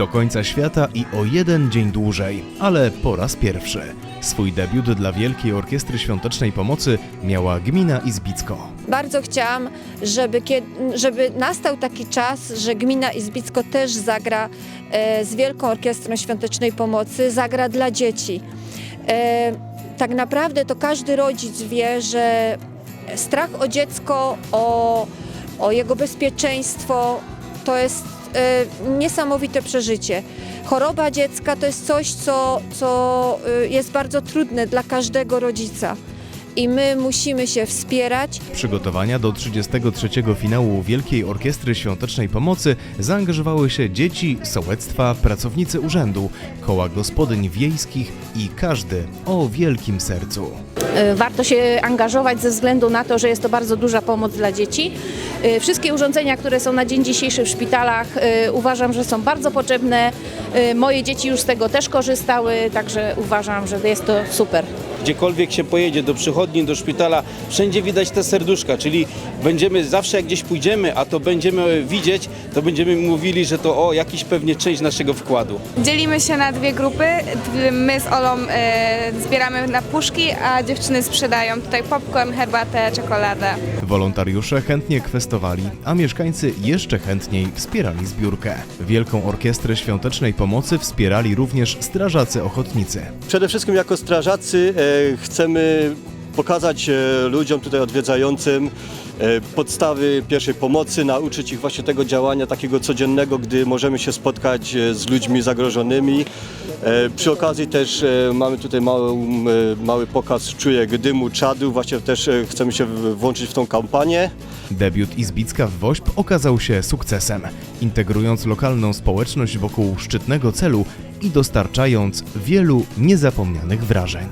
Do końca świata i o jeden dzień dłużej, ale po raz pierwszy. Swój debiut dla Wielkiej Orkiestry Świątecznej Pomocy miała gmina Izbicko. Bardzo chciałam, żeby, żeby nastał taki czas, że gmina Izbicko też zagra e, z Wielką Orkiestrą Świątecznej Pomocy, zagra dla dzieci. E, tak naprawdę to każdy rodzic wie, że strach o dziecko, o, o jego bezpieczeństwo to jest e, niesamowite przeżycie. Choroba dziecka to jest coś, co, co e, jest bardzo trudne dla każdego rodzica. I my musimy się wspierać, Przygotowania do 33. finału Wielkiej Orkiestry Świątecznej Pomocy zaangażowały się dzieci, sołectwa, pracownicy urzędu, koła gospodyń wiejskich i każdy o wielkim sercu. E, Warto się angażować ze względu na to, że jest to bardzo duża pomoc dla dzieci. E, Wszystkie urządzenia, które są na dzień dzisiejszy w szpitalach, e, uważam, że są bardzo potrzebne. E, Moje dzieci już z tego też korzystały, także uważam, że jest to super. Gdziekolwiek się pojedzie, do przychodni, do szpitala, wszędzie widać te serduszka, czyli będziemy zawsze jak gdzieś pójdziemy, a to będziemy widzieć, to będziemy mówili, że to o, jakiś pewnie część naszego wkładu. Dzielimy się na dwie grupy. My z Olą e, zbieramy na puszki, a dziewczyny sprzedają tutaj popcorn, herbatę, czekoladę. Wolontariusze chętnie kwestowali, a mieszkańcy jeszcze chętniej wspierali zbiórkę. Wielką Orkiestrę Świątecznej Pomocy wspierali również strażacy ochotnicy. Przede wszystkim jako strażacy e, chcemy pokazać e, ludziom tutaj odwiedzającym e, podstawy pierwszej pomocy, nauczyć ich właśnie tego działania takiego codziennego, gdy możemy się spotkać e, z ludźmi zagrożonymi. Przy okazji też mamy tutaj mały, mały pokaz czujek dymu, czadu, właśnie też chcemy się włączyć w tą kampanię. Debiut Izbicka w WOŚP okazał się sukcesem, integrując lokalną społeczność wokół szczytnego celu i dostarczając wielu niezapomnianych wrażeń.